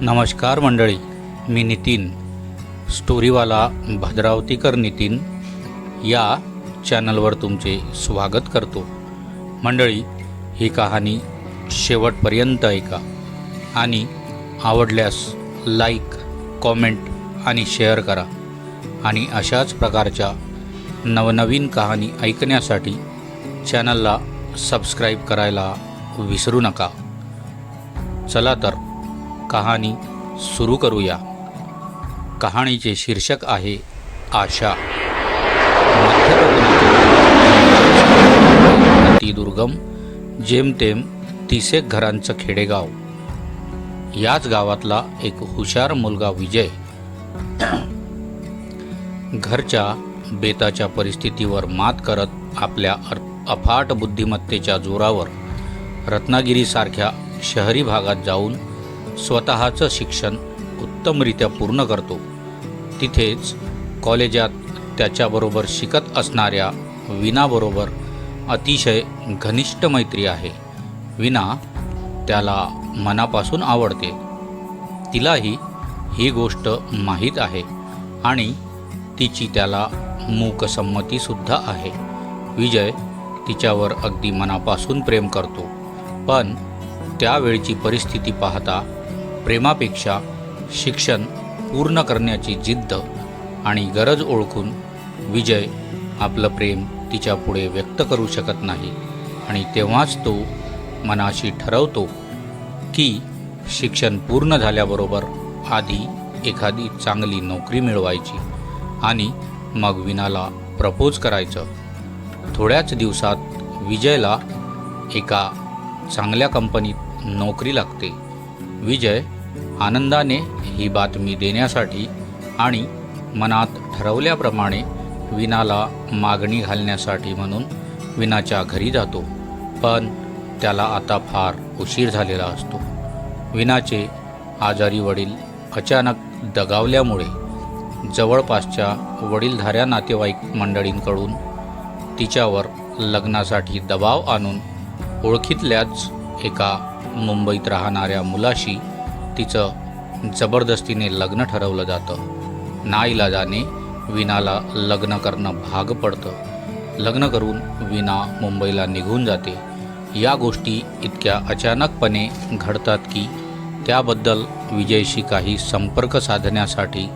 नमस्कार मंडळी मी नितीन स्टोरीवाला भद्रावतीकर नितीन या चॅनलवर तुमचे स्वागत करतो. मंडळी ही कहाणी शेवटपर्यंत ऐका आणि आवडल्यास लाईक कॉमेंट आणि शेअर करा आणि अशाच प्रकारच्या नवनवीन कहाणी ऐकण्यासाठी चॅनलला सबस्क्राईब करायला विसरू नका. चला तर कहाणी सुरू करूया. कहाणीचे शीर्षक आहे आशा. मध्य कोकणातील अतिदुर्गम जेमतेम तिसेक घरांचं खेडेगाव. याच गावातला एक हुशार मुलगा विजय. घरच्या बेताच्या परिस्थितीवर मात करत आपल्या अफाट बुद्धिमत्तेच्या जोरावर रत्नागिरीसारख्या शहरी भागात जाऊन स्वतःचं शिक्षण उत्तमरित्या पूर्ण करतो. तिथेच कॉलेजात त्याच्याबरोबर शिकत असणाऱ्या विनाबरोबर अतिशय घनिष्ठ मैत्री आहे. विना त्याला मनापासून आवडते. तिलाही ही गोष्ट माहीत आहे आणि तिची त्याला मूकसंमतीसुद्धा आहे. विजय तिच्यावर अगदी मनापासून प्रेम करतो. पण त्यावेळची परिस्थिती पाहता प्रेमापेक्षा शिक्षण पूर्ण करण्याची जिद्द आणि गरज ओळखून विजय आपलं प्रेम तिच्यापुढे व्यक्त करू शकत नाही. आणि तेव्हाच तो मनाशी ठरवतो की शिक्षण पूर्ण झाल्याबरोबर आधी एखादी चांगली नोकरी मिळवायची आणि मग विनाला प्रपोज करायचं. थोड्याच दिवसात विजयला एका चांगल्या कंपनीत नोकरी लागते. विजय आनंदाने ही बातमी देण्यासाठी आणि मनात ठरवल्याप्रमाणे विनाला मागणी घालण्यासाठी म्हणून विनाच्या घरी जातो. पण त्याला आता फार उशीर झालेला असतो. विनाचे आजारी वडील अचानक दगावल्यामुळे जवळपासच्या वडीलधाऱ्या नातेवाईक मंडळींकडून तिच्यावर लग्नासाठी दबाव आणून ओळखीतल्याच एका मुंबईत राहणाऱ्या मुलाशी तिचं जबरदस्तीने लग्न ठरवलं जातं. नाईलाजाने विनाला लग्न करणं भाग पडतं. लग्न करून विना मुंबईला निघून जाते. या गोष्टी इतक्या अचानकपणे घडतात की त्याबद्दल विजयशी काही संपर्क साधण्यासाठी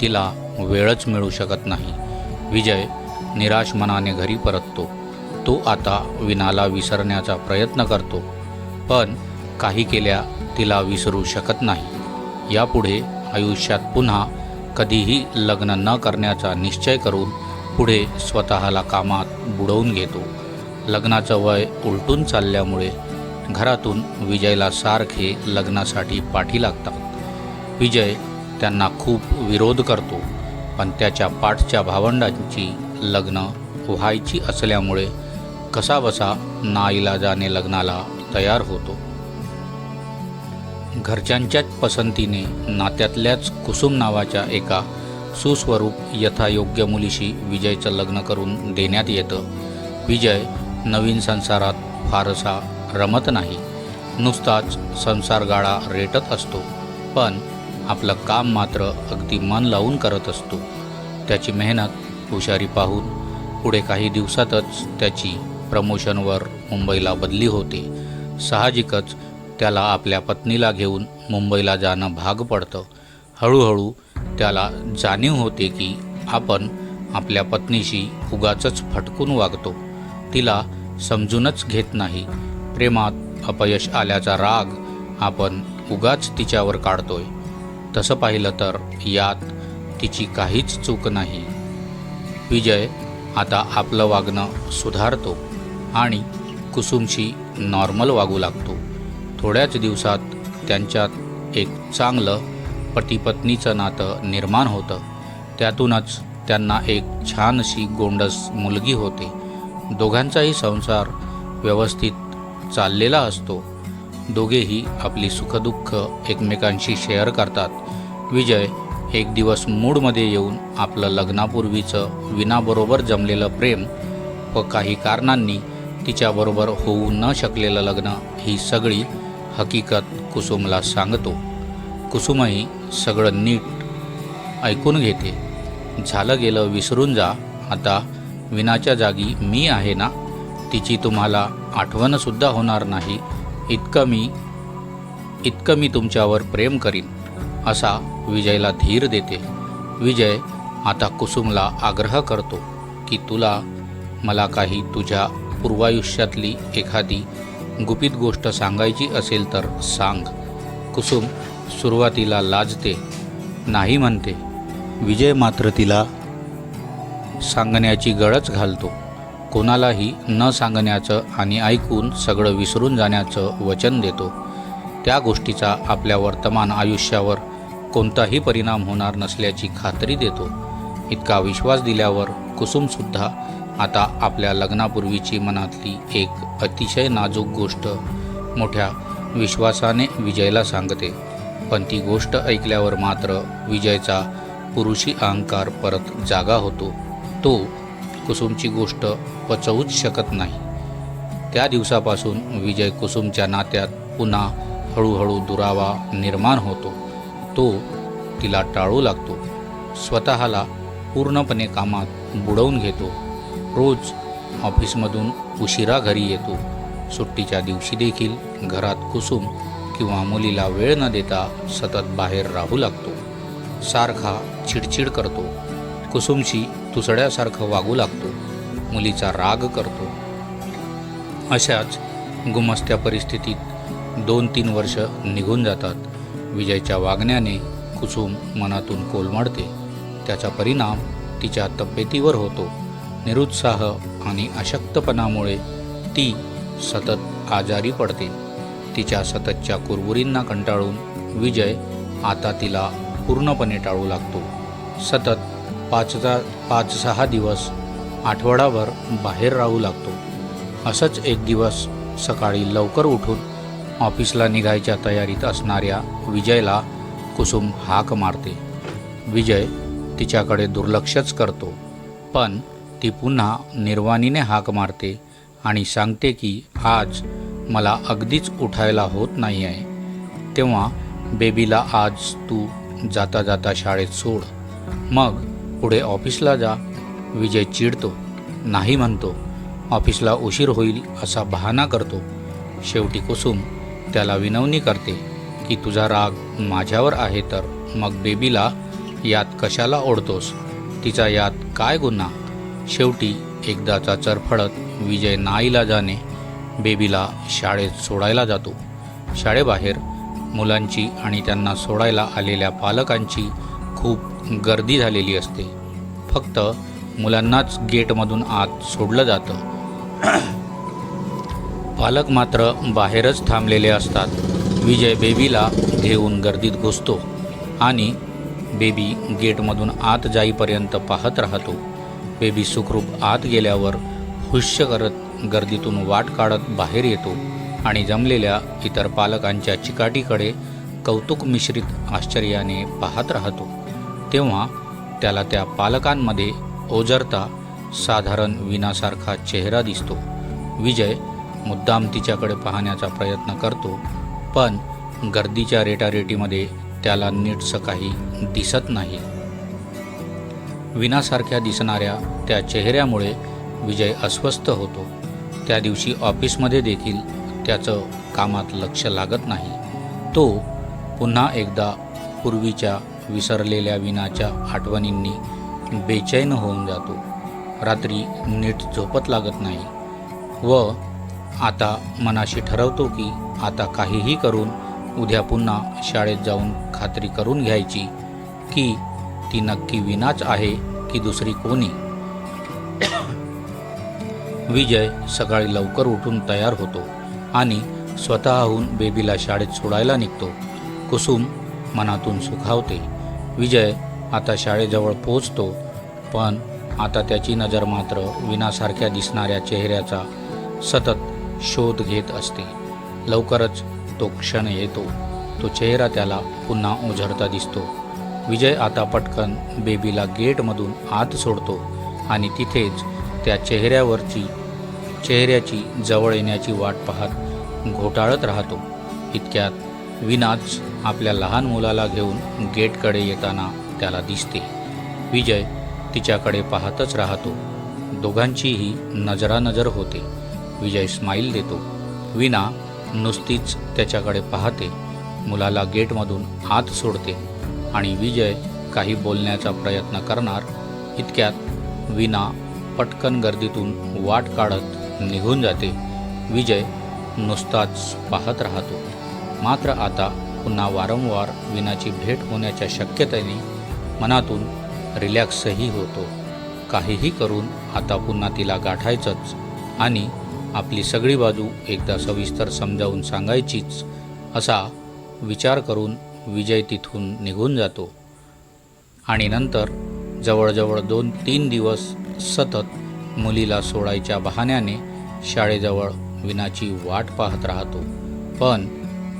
तिला वेळच मिळू शकत नाही. विजय निराश मनाने घरी परततो. तो आता विनाला विसरण्याचा प्रयत्न करतो. पण काही केल्या तिला विसरू शकत नाही. यापुढे आयुष्यात पुन्हा कधीही लग्न न करण्याचा निश्चय करून पुढे स्वतःला कामात बुडवून घेतो. लग्नाचं वय उलटून चालल्यामुळे घरातून विजयला सारखे लग्नासाठी पाठी लागतात. विजय त्यांना खूप विरोध करतो पण त्याच्या पाठच्या भावंडांची लग्न व्हायची असल्यामुळे कसाबसा नाईलाजाने लग्नाला तयार होतो. घरच्यांच्याच पसंतीने नात्यातल्याच कुसुम नावाच्या एका सुस्वरूप यथायोग्य मुलीशी विजयचं लग्न करून देण्यात येतं. विजय नवीन संसारात फारसा रमत नाही. नुसताच संसारगाळा रेटत असतो. पण आपलं काम मात्र अगदी मन लावून करत असतो. त्याची मेहनत हुशारी पाहून पुढे काही दिवसातच त्याची प्रमोशनवर मुंबईला बदली होते. साहजिकच त्याला आपल्या पत्नीला घेऊन मुंबईला जाणं भाग पडतं. हळूहळू त्याला जाणीव होते की आपण आपल्या पत्नीशी उगाचच फटकून वागतो. तिला समजूनच घेत नाही. प्रेमात अपयश आल्याचा राग आपण उगाच तिच्यावर काढतोय. तसं पाहिलं तर यात तिची काहीच चूक नाही. विजय आता आपलं वागणं सुधारतो आणि कुसुमशी नॉर्मल वागू लागतो. थोड्याच दिवसात त्यांच्यात एक चांगलं पतीपत्नीचं नातं निर्माण होतं. त्यातूनच त्यांना एक छानशी गोंडस मुलगी होते. दोघांचाही संसार व्यवस्थित चाललेला असतो. दोघेही आपली सुखदुःख एकमेकांशी शेअर करतात. विजय एक दिवस मूडमध्ये येऊन आपलं लग्नापूर्वीचं विनाबरोबर जमलेलं प्रेम व काही कारणांनी तिच्याबरोबर होऊ न शकलेलं लग्न ही सगळी हकीकत कुसुमला सांगतो. कुसुमही सगळं नीट ऐकून घेते. झालं गेलं विसरून जा. आता विनाच्या जागी मी आहे ना? तिची तुम्हाला आठवणसुद्धा होणार नाही. इतकं मी इतकं मी तुमच्यावर प्रेम करीन असा विजयला धीर देते. विजय आता कुसुमला आग्रह करतो की तुला मला काही तुझ्या पूर्वायुष्यातली एखादी गुपित गोष्ट सांगायची असेल तर सांग. कुसुम सुरुवातीला लाजते नाही म्हणते. विजय मात्र तिला सांगण्याची गळच घालतो. कोणालाही न सांगण्याचं आणि ऐकून सगळं विसरून जाण्याचं वचन देतो. त्या गोष्टीचा आपल्या वर्तमान आयुष्यावर कोणताही परिणाम होणार नसल्याची खात्री देतो. इतका विश्वास दिल्यावर कुसुमसुद्धा आता आपल्या लग्नापूर्वीची मनातली एक अतिशय नाजूक गोष्ट मोठ्या विश्वासाने विजयला सांगते. पण ती गोष्ट ऐकल्यावर मात्र विजयचा पुरुषी अहंकार परत जागा होतो. तो कुसुमची गोष्ट पचवूच शकत नाही. त्या दिवसापासून विजय कुसुमच्या नात्यात पुन्हा हळूहळू दुरावा निर्माण होतो. तो तिला टाळू लागतो. स्वतःला पूर्णपणे कामात बुडवून घेतो. रोज ऑफिसमधून उशिरा घरी येतो. सुट्टीच्या दिवशी देखील घरात कुसुम किंवा मुलीला वेळ न देता सतत बाहेर राहू लागतो. सारखा चिडचिड करतो. कुसुमशी तुसड्यासारखं वागू लागतो. मुलीचा राग करतो. अशाच गुमस्त्या परिस्थितीत दोन तीन वर्ष निघून जातात. विजयच्या वागण्याने कुसुम मनातून कोलमडते. त्याचा परिणाम तिच्या तब्येतीवर होतो. निरुत्साह आणि अशक्तपणामुळे ती सतत आजारी पडते. तिच्या सततच्या कुरबुरींना कंटाळून विजय आता तिला पूर्णपणे टाळू लागतो. सतत पाचचा पाच सहा दिवस आठवडाभर बाहेर राहू लागतो. असंच एक दिवस सकाळी लवकर उठून ऑफिसला निघायच्या तयारीत असणाऱ्या विजयला कुसुम हाक मारते. विजय तिच्याकडे दुर्लक्षच करतो. पण ती पुन्हा निर्वाणीने हाक मारते आणि सांगते की आज मला अगदीच उठायला होत नाही आहे. तेव्हा बेबीला आज तू जाता जाता शाळेत सोड. मग पुढे ऑफिसला जा. विजय चिडतो. नाही म्हणतो. ऑफिसला उशीर होईल असा बहाणा करतो. शेवटी कुसुम त्याला विनवणी करते की तुझा राग माझ्यावर आहे तर मग बेबीला यात कशाला ओढतोस? तिचा यात काय गुन्हा? शेवटी एकदाचा चरफडत विजय नाईला जाणे बेबीला शाळेत सोडायला जातो. शाळेबाहेर मुलांची आणि त्यांना सोडायला आलेल्या पालकांची खूप गर्दी झालेली असते. फक्त मुलांनाच गेटमधून आत सोडलं जातं. पालक मात्र बाहेरच थांबलेले असतात. विजय बेबीला घेऊन गर्दीत घुसतो आणि बेबी गेटमधून आत जाईपर्यंत पाहत राहतो. बेबी सुखरूप आत गेल्यावर हुश्य करत गर्दीतून वाट काढत बाहेर येतो आणि जमलेल्या इतर पालकांच्या चिकाटीकडे कौतुक मिश्रित आश्चर्याने पाहत राहतो. तेव्हा त्याला त्या पालकांमध्ये ओझरता साधारण विनासारखा चेहरा दिसतो. विजय मुद्दाम तिच्याकडे पाहण्याचा प्रयत्न करतो पण गर्दीच्या रेटारेटीमध्ये त्याला नीटसं काही दिसत नाही. विनासारख्या दिसणाऱ्या त्या चेहऱ्यामुळे विजय अस्वस्थ होतो. त्या दिवशी ऑफिसमध्ये देखील त्याचं कामात लक्ष लागत नाही. तो पुन्हा एकदा पूर्वीच्या विसरलेल्या विनाच्या आठवणींनी बेचैन होऊन जातो. रात्री नीट झोपत लागत नाही. व आता मनाशी ठरवतो की आता काहीही करून उद्या पुन्हा शाळेत जाऊन खात्री करून घ्यायची की ती नक्की विनाच आहे की दुसरी कोणी? विजय सकाळी लवकर उठून तयार होतो आणि स्वतःहून बेबीला शाळेत सोडायला निघतो. कुसुम मनातून सुखावते. विजय आता शाळेजवळ पोचतो पण आता त्याची नजर मात्र विनासारख्या दिसणाऱ्या चेहऱ्याचा सतत शोध घेत असते. लवकरच तो क्षण येतो. तो चेहरा त्याला पुन्हा उझळता दिसतो. विजय आता पटकन बेबीला गेटमधून आत सोडतो आणि तिथेच त्या चेहऱ्यावरची चेहऱ्याची जवळ येण्याची वाट पाहत घोटाळत राहतो. इतक्यात विनाच आपल्या लहान मुलाला घेऊन गेटकडे येताना त्याला दिसते. विजय तिच्याकडे पाहतच राहतो. दोघांचीही नजरानजर होते. विजय स्माईल देतो. विना नुसतीच त्याच्याकडे पाहते. मुलाला गेटमधून आत सोडते. आणि विजय काही बोलण्याचा प्रयत्न करणार इतक्यात विना पटकन गर्दीतून वाट काढत निघून जाते. विजय नुसताच पाहत राहतो. मात्र आता पुन्हा वारंवार विनाची भेट होण्याच्या शक्यतेने मनातून रिलॅक्सही होतो. काहीही करून आता पुन्हा तिला गाठायचंच आणि आपली सगळी बाजू एकदा सविस्तर समजावून सांगायचीच असा विचार करून विजय तिथून निघून जातो. आणि नंतर जवळजवळ दोन तीन दिवस सतत मुलीला सोडायच्या बहाण्याने शाळेजवळ विनाची वाट पाहत राहतो. पण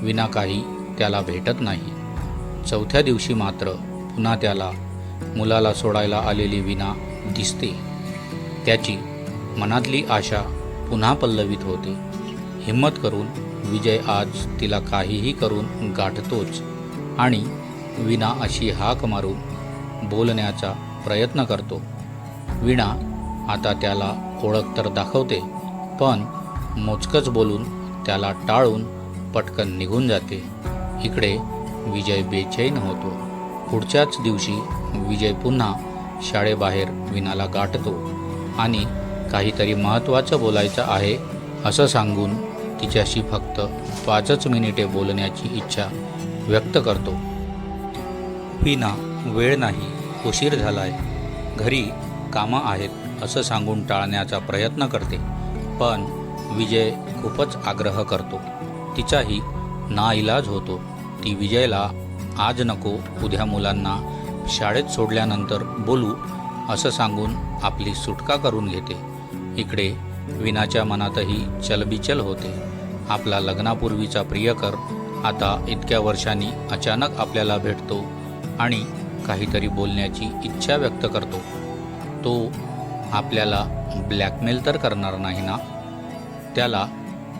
विना काही त्याला भेटत नाही. चौथ्या दिवशी मात्र पुन्हा त्याला मुलाला सोडायला आलेली विना दिसते. त्याची मनातली आशा पुन्हा पल्लवित होते. हिम्मत करून विजय आज तिला काहीही करून गाठतोच. आणि विणा अशी हाक मारून बोलण्याचा प्रयत्न करतो. विणा आता त्याला ओळख तर दाखवते पण मोजकच बोलून त्याला टाळून पटकन निघून जाते. इकडे विजय बेचैन होतो. पुढच्याच दिवशी विजय पुन्हा शाळेबाहेर विनाला गाठतो आणि काहीतरी महत्त्वाचं बोलायचं आहे असं सांगून तिच्याशी फक्त पाचच मिनिटे बोलण्याची इच्छा व्यक्त करतो. विना वेळ नाही उशीर झालाय. घरी कामं आहेत असं सांगून टाळण्याचा प्रयत्न करते. पण विजय खूपच आग्रह करतो. तिचाही नाइलाज होतो. ती विजयला आज नको उद्या मुलांना शाळेत सोडल्यानंतर बोलू असं सांगून आपली सुटका करून घेते. इकडे विनाच्या मनातही चलबिचल होते. आपला लग्नापूर्वीचा प्रियकर आता इतक्या वर्षांनी अचानक आपल्याला भेटतो आणि काहीतरी बोलण्याची इच्छा व्यक्त करतो. तो आपल्याला ब्लॅकमेल तर करणार नाही ना? त्याला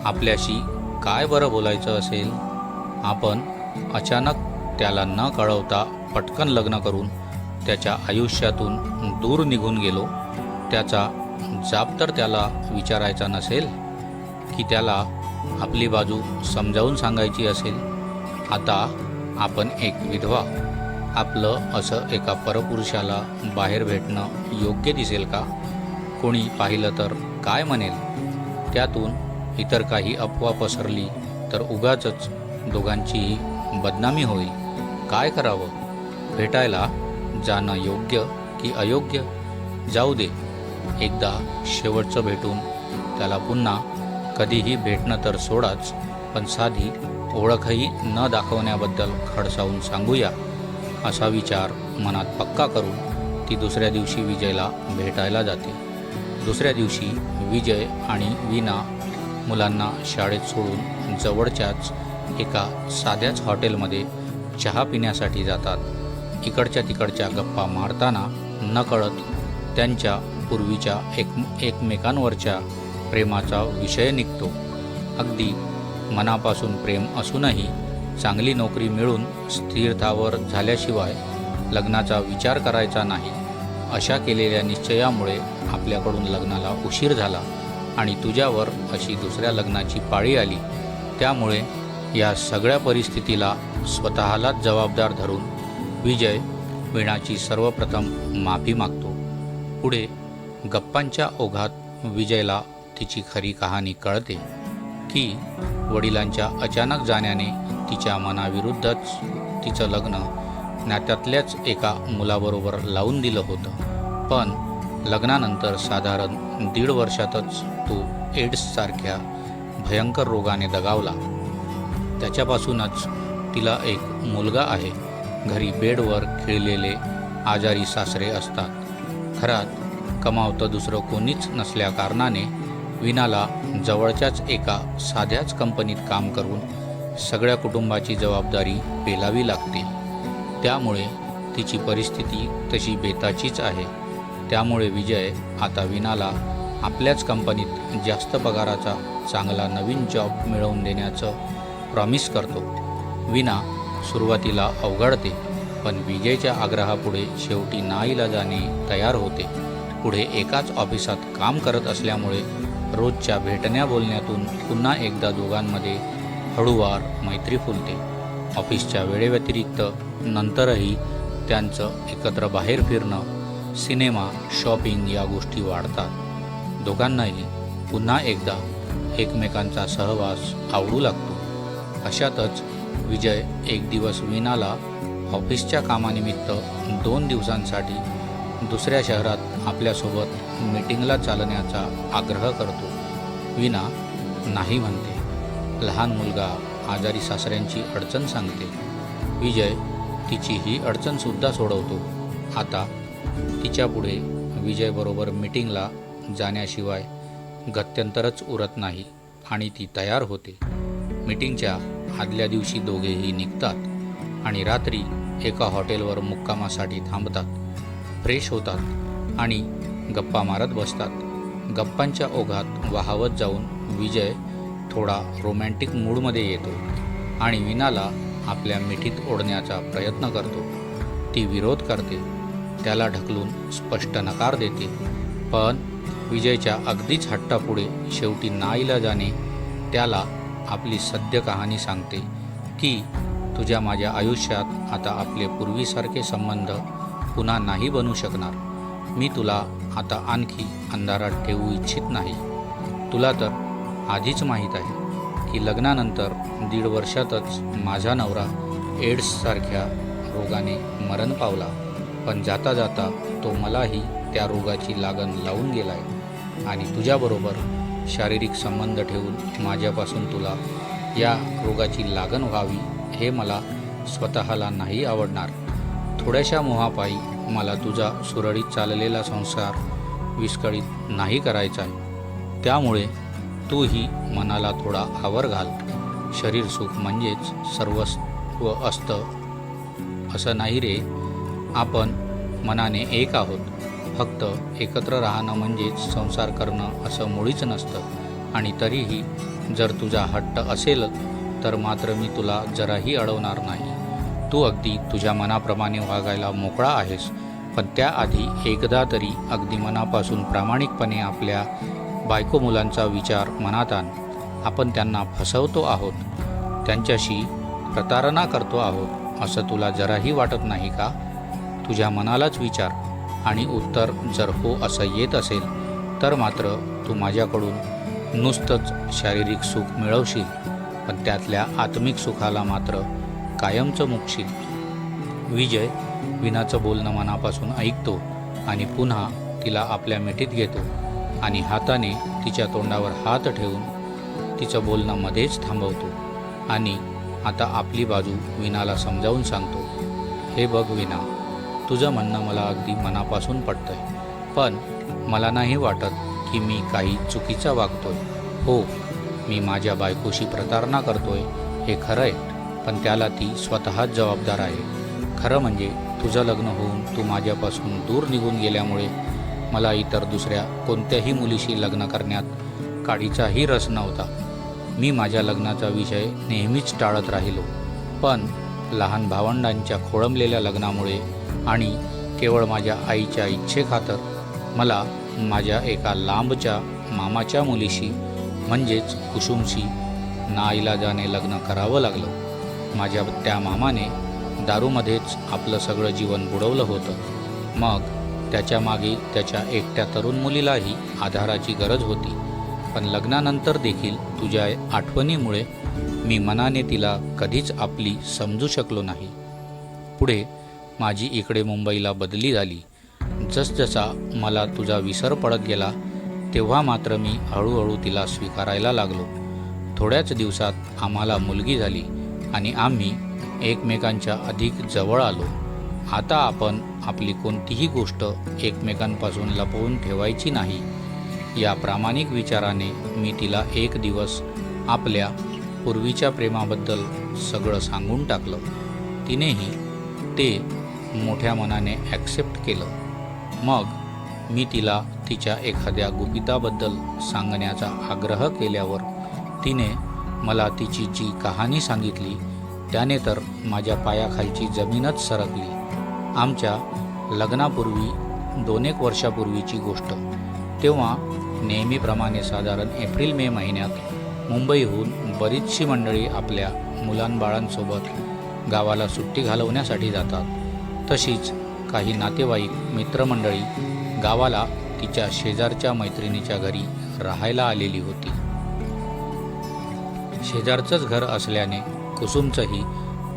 आपल्याशी काय बरं बोलायचं असेल? आपण अचानक त्याला न कळवता पटकन लग्न करून त्याच्या आयुष्यातून दूर निघून गेलो. त्याचा जाब तर त्याला विचारायचा नसेल की त्याला आपली बाजू समजावून सांगायची असेल आता आपण एक विधवा. आपलं असं एका परपुरुषाला बाहेर भेटणं योग्य दिसेल का? कोणी पाहिलं तर काय म्हणेल? त्यातून इतर काही अफवा पसरली तर उगाचच दोघांचीही बदनामी होईल. काय करावं? भेटायला जाणं योग्य की अयोग्य? जाऊ दे. एकदा शेवटचं भेटून त्याला पुन्हा कधीही भेटणं तर सोडाच पण साधी ओळखही न दाखवण्याबद्दल खडसावून सांगूया असा विचार मनात पक्का करून ती दुसऱ्या दिवशी विजयला भेटायला जाते. दुसऱ्या दिवशी विजय आणि वीणा मुलांना शाळेत सोडून जवळच्याच एका साध्याच हॉटेलमध्ये चहा पिण्यासाठी जातात. इकडच्या तिकडच्या गप्पा मारताना नकळत त्यांच्या पूर्वीच्या एक एकमेकांवरच्या प्रेमाचा विषय निघतो. अगदी मनापासून प्रेम असूनही चांगली नोकरी मिळून स्थिरतावर झाल्याशिवाय लग्नाचा विचार करायचा नाही. अशा केलेल्या निश्चयामुळे आपल्याकडून लग्नाला उशीर झाला आणि तुझ्यावर अशी दुसऱ्या लग्नाची पाळी आली. त्यामुळे या सगळ्या परिस्थितीला स्वतःलाच जबाबदार धरून विजय वीणाची सर्वप्रथम माफी मागतो. पुढे गप्पांच्या ओघात विजयला तिची खरी कहाणी कळते की वडिलांच्या अचानक जाण्याने तिच्या मनाविरुद्धच तिचं लग्न नात्यातल्याच एका मुलाबरोबर लावून दिलं होतं. पण लग्नानंतर साधारण दीड वर्षातच तो एड्ससारख्या भयंकर रोगाने दगावला. त्याच्यापासूनच तिला एक मुलगा आहे. घरी बेडवर खेळलेले आजारी सासरे असतात. घरात कमावतं दुसरं कोणीच नसल्या कारणाने विनाला जवळच्याच एका साध्याच कंपनीत काम करून सगळ्या कुटुंबाची जबाबदारी पेलावी लागते. त्यामुळे तिची परिस्थिती तशी बेताचीच आहे. त्यामुळे विजय आता विनाला आपल्याच कंपनीत जास्त पगाराचा चांगला नवीन जॉब मिळवून देण्याचं प्रॉमिस करतो. विना सुरुवातीला अवघडते पण विजयच्या आग्रहापुढे शेवटी नाईला जाणे तयार होते. पुढे एकाच ऑफिसात काम करत असल्यामुळे रोजच्या भेटण्या बोलण्यातून पुन्हा एकदा दोघांमध्ये हळूवार मैत्री फुलते. ऑफिसच्या वेळेव्यतिरिक्त नंतरही त्यांचं एकत्र बाहेर फिरणं सिनेमा शॉपिंग या गोष्टी वाढतात. दोघांनाही पुन्हा एकदा एकमेकांचा सहवास आवडू लागतो. अशातच विजय एक दिवस वीणाला ऑफिसच्या कामानिमित्त दोन दिवसांसाठी दुसऱ्या शहरात आपल्यासोबत मीटिंगला चालण्याचा आग्रह करतो. विना नाही म्हणते. लहान मुलगा आजारी सासऱ्यांची अडचण सांगते. विजय तिची ही अडचणसुद्धा सोडवतो. आता तिच्यापुढे विजयबरोबर मीटिंगला जाण्याशिवाय गत्यंतरच उरत नाही आणि ती तयार होते. मीटिंगच्या आदल्या दिवशी दोघेही निघतात आणि रात्री एका हॉटेलवर मुक्कामासाठी थांबतात. फ्रेश होतात आणि गप्पा मारत बसतात. गप्पांच्या ओघात वाहावत जाऊन विजय थोडा रोमॅन्टिक मूडमध्ये येतो आणि विनाला आपल्या मिठीत ओढण्याचा प्रयत्न करतो. ती विरोध करते. त्याला ढकलून स्पष्ट नकार देते. पण विजयच्या अगदीच हट्टापुढे शेवटी नाईला जाणे त्याला आपली सद्य कहाणी सांगते की तुझ्या माझ्या आयुष्यात आता आपले पूर्वीसारखे संबंध पुन्हा नाही बनू शकणार. मी तुला आता आणखी अंधारात ठेवू इच्छित नाही. तुला तर आधीच माहीत आहे की लग्नानंतर दीड वर्षातच माझा नवरा एड्ससारख्या रोगाने मरण पावला. पण जाता जाता तो मलाही त्या रोगाची लागण लावून गेलाय आणि तुझ्याबरोबर शारीरिक संबंध ठेवून माझ्यापासून तुला या रोगाची लागण व्हावी हे मला स्वतःला नाही आवडणार. थोड्याशा मोहापायी मला तुझा सुरळीत चाललेला संसार विस्कळीत नाही करायचा त्यामुळे तूही मनाला थोडा आवर घाल. शरीर सुख म्हणजेच सर्वस्व असतं. असं नाही रे. आपण मनाने एक आहोत. फक्त एकत्र राहणं म्हणजेच संसार करणं असं मुळीच नसतं. आणि तरीही जर तुझा हट्ट असेल तर मात्र मी तुला जराही अडवणार नाही. तू अगदी तुझ्या मनाप्रमाणे वागायला मोकळा आहेस. पण त्याआधी एकदा तरी अगदी मनापासून प्रामाणिकपणे आपल्या बायको मुलांचा विचार मनात आण. आपण त्यांना फसवतो आहोत. त्यांच्याशी प्रतारणा करतो आहोत. असं तुला जराही वाटत नाही का? तुझ्या मनालाच विचार आणि उत्तर जर हो असं येत असेल तर मात्र तू माझ्याकडून नुसतंच शारीरिक सुख मिळवशील. पण त्यातल्या आत्मिक सुखाला मात्र कायमचं मुकशील विजय विनाचं बोलणं मनापासून ऐकतो आणि पुन्हा तिला आपल्या मिठीत घेतो आणि हाताने तिच्या तोंडावर हात ठेवून तिचं बोलणं मध्येच थांबवतो आणि आता आपली बाजू विनाला समजावून सांगतो हे बघ विना तुझं म्हणणं मला अगदी मनापासून पटतंय पण मला नाही वाटत की मी काही चुकीचा वागतोय. हो मी माझ्या बायकोशी प्रतारणा करतोय हे खरं आहे पण त्याला ती स्वतःच जबाबदार आहे. खरं म्हणजे तुझं लग्न होऊन तू माझ्यापासून दूर निघून गेल्यामुळे मला इतर दुसऱ्या कोणत्याही मुलीशी लग्न करण्यात काडीचाही रस नव्हता. मी माझ्या लग्नाचा विषय नेहमीच टाळत राहिलो. पण लहान भावंडांच्या खोळंबलेल्या लग्नामुळे आणि केवळ माझ्या आईच्या इच्छेखातर मला माझ्या एका लांबच्या मामाच्या मुलीशी म्हणजेच कुसुमशी नाईलाजाने लग्न करावं लागलं. माझ्या त्या मामाने दारूमध्येच आपलं सगळं जीवन बुडवलं होतं. मग त्याच्यामागे त्याच्या एकट्या तरुण मुलीलाही आधाराची गरज होती. पण लग्नानंतर देखील तुझ्या आठवणीमुळे मी मनाने तिला कधीच आपली समजू शकलो नाही. पुढे माझी इकडे मुंबईला बदली झाली. जसजसा मला तुझा विसर पडत गेला तेव्हा मात्र मी हळूहळू तिला स्वीकारायला लागलो. थोड्याच दिवसात आम्हाला मुलगी झाली. आणि आम्ही एकमेकांच्या अधिक जवळ आलो. आता आपण आपली कोणतीही गोष्ट एकमेकांपासून लपवून ठेवायची नाही. या प्रामाणिक विचाराने मी तिला एक दिवस आपल्या पूर्वीच्या प्रेमाबद्दल सगळं सांगून टाकलं. तिनेही ते मोठ्या मनाने ॲक्सेप्ट केलं. मग मी तिला तिच्या एखाद्या गुपिताबद्दल सांगण्याचा आग्रह केल्यावर तिने मला तिची जी कहाणी सांगितली त्याने तर माझ्या पायाखालची जमीनच सरकली. आमच्या लग्नापूर्वी दोन एक वर्षापूर्वीची गोष्ट. तेव्हा नेहमीप्रमाणे साधारण एप्रिल मे महिन्यात मुंबईहून बरीचशी मंडळी आपल्या मुलांबाळांसोबत गावाला सुट्टी घालवण्यासाठी जातात. तशीच काही नातेवाईक मित्रमंडळी गावाला तिच्या शेजारच्या मैत्रिणीच्या घरी राहायला आलेली होती. शेजारचंच घर असल्याने कुसुमचंही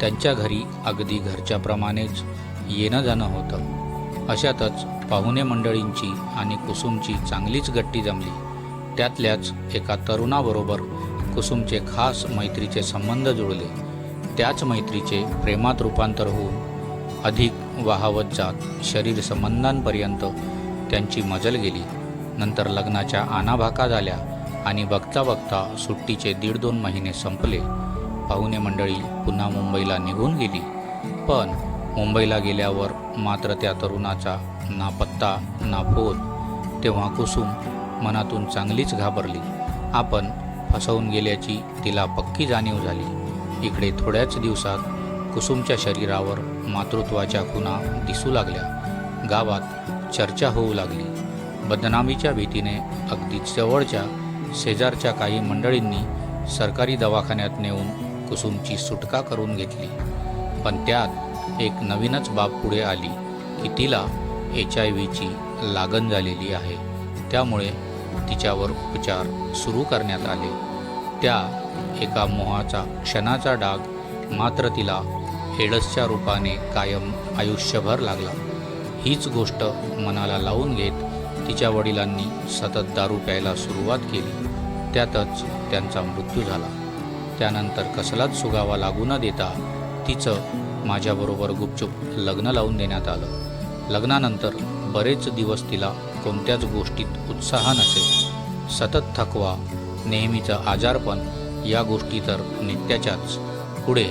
त्यांच्या घरी अगदी घरच्याप्रमाणेच येणं जाणं होतं. अशातच पाहुणे मंडळींची आणि कुसुमची चांगलीच गट्टी जमली. त्यातल्याच एका तरुणाबरोबर कुसुमचे खास मैत्रीचे संबंध जुळले. त्याच मैत्रीचे प्रेमात रूपांतर होऊन अधिक वाहवत जात शरीर संबंधांपर्यंत त्यांची मजल गेली. नंतर लग्नाच्या आनाभाका झाल्या. आणि बघता बघता सुट्टीचे दीड दोन महिने संपले. पाहुणे मंडळी पुन्हा मुंबईला निघून गेली. पण मुंबईला गेल्यावर मात्र त्या तरुणाचा ना पत्ता ना फोन तेव्हा कुसुम मनातून चांगलीच घाबरली. आपण फसवून गेल्याची तिला पक्की जाणीव झाली. इकडे थोड्याच दिवसात कुसुमच्या शरीरावर मातृत्वाच्या खुणा दिसू लागल्या. गावात चर्चा होऊ लागली. बदनामीच्या भीतीने अगदी जवळच्या शेजारच्या काही मंडळींनी सरकारी दवाखान्यात नेऊन कुसुमची सुटका करून घेतली. पण त्यात एक नवीनच बाब पुढे आली की तिला एच आय व्हीची लागण झालेली आहे. त्यामुळे तिच्यावर उपचार सुरू करण्यात आले. त्या एका मोहाचा क्षणाचा डाग मात्र तिला एडसच्या रूपाने कायम आयुष्यभर लागला. हीच गोष्ट मनाला लावून घेत तिच्या वडिलांनी सतत दारू प्यायला सुरुवात केली. त्यातच त्यांचा मृत्यू झाला. त्यानंतर कसलाच सुगावा लागू न देता तिचं माझ्याबरोबर गुपचूप लग्न लावून देण्यात आलं. लग्नानंतर बरेच दिवस तिला कोणत्याच गोष्टीत उत्साह नसे सतत थकवा नेहमीचं आजारपण या गोष्टी तर नित्याच्याच. पुढे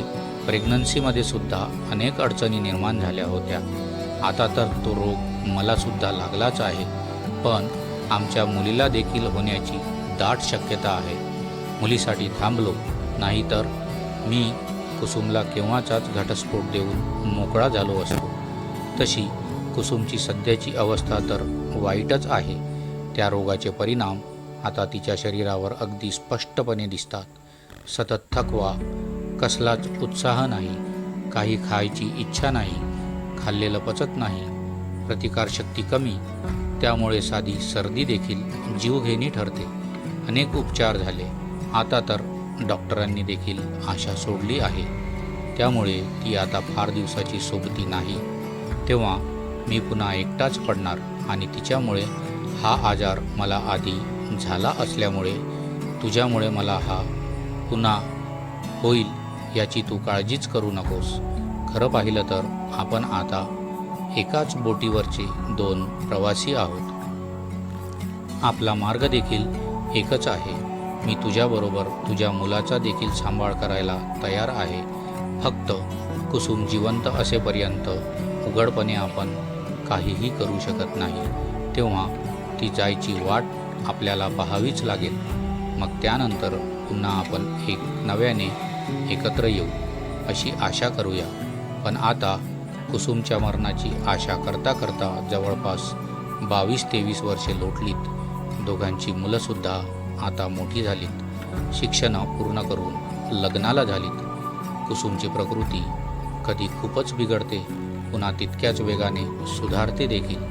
प्रेग्नन्सीमध्ये सुद्धा अनेक अडचणी निर्माण झाल्या होत्या. आता तर तो रोग मलासुद्धा लागलाच आहे. पण आमच्या मुलीला देखील होण्याची दाट शक्यता आहे. मुलीसाठी थांबलो नाहीतर मी कुसुमला केव्हाचाच घटस्फोट देऊन मोकळा झालो असतो. तशी कुसुमची सध्याची अवस्था तर वाईटच आहे. त्या रोगाचे परिणाम आता तिच्या शरीरावर अगदी स्पष्टपणे दिसतात. सतत थकवा कसलाच उत्साह नाही काही खायची इच्छा नाही खाल्लेलं पचत नाही प्रतिकारशक्ती कमी त्यामुळे साधी सर्दी देखील जीवघेणी ठरते. अनेक उपचार झाले. आता तर डॉक्टरांनी देखील आशा सोडली आहे. त्यामुळे ती आता फार दिवसाची सोबती नाही. तेव्हा मी पुन्हा एकटाच पडणार आणि तिच्यामुळे हा आजार मला आधी झाला असल्यामुळे तुझ्यामुळे मला हा पुन्हा होईल याची तू काळजीच करू नकोस. खरं पाहिलं तर आपण आता एकाच बोटीवरचे दोन प्रवासी आहोत. आपला मार्ग देखील एकच आहे. मी तुझ्याबरोबर तुझ्या मुलाचा देखील सांभाळ करायला तयार आहे. फक्त कुसुम जिवंत असेपर्यंत उघडपणे आपण काहीही करू शकत नाही. तेव्हा ती जायची वाट आपल्याला पाहावीच लागेल. मग त्यानंतर पुन्हा आपण एक नव्याने एकत्र येऊ अशी आशा करूया. पण आता कुसुमच्या मरणाची आशा करता करता जवळपास बावीस तेवीस वर्षे लोटलीत. दोघांची मुलंसुद्धा आता मोठी झालीत. शिक्षणं पूर्ण करून लग्नाला झालीत. कुसुमची प्रकृती कधी खूपच बिघडते पुन्हा तितक्याच वेगाने सुधारते देखील.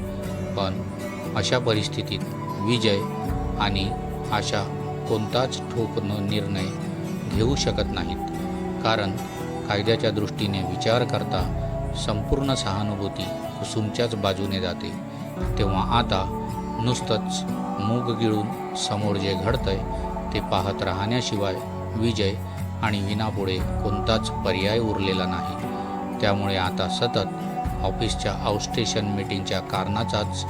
पण अशा परिस्थितीत विजय आणि आशा कोणताच ठोक निर्णय घेऊ शकत नाहीत. कारण कायद्याच्या दृष्टीने विचार करता संपूर्ण सहानुभूती कुसुमच्याच बाजूने जाते. तेव्हा आता नुसतंच मूग गिळून समोर जे घडतंय ते पाहत राहण्याशिवाय विजय आणि विनापुढे कोणताच पर्याय उरलेला नाही. त्यामुळे आता सतत ऑफिसच्या आउटस्टेशन मीटिंगच्या कारणाचाच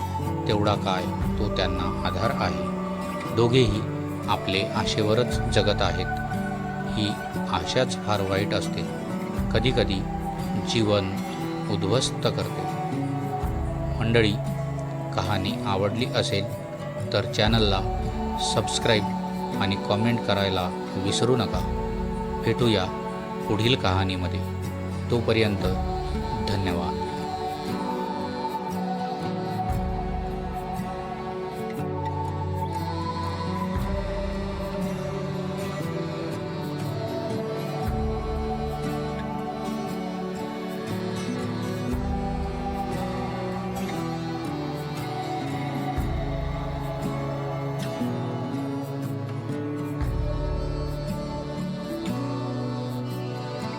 तेवढा काय तो त्यांना आधार आहे. दोघेही आपले आशेवरच जगत आहेत. ही आशाच फार वाईट असते. कधीकधी जीवन उद्ध्वस्त करते. मंडळी कहाणी आवडली असेल तर चॅनलला सबस्क्राईब आणि कॉमेंट करायला विसरू नका. भेटूया पुढील कहाणीमध्ये. तोपर्यंत धन्यवाद.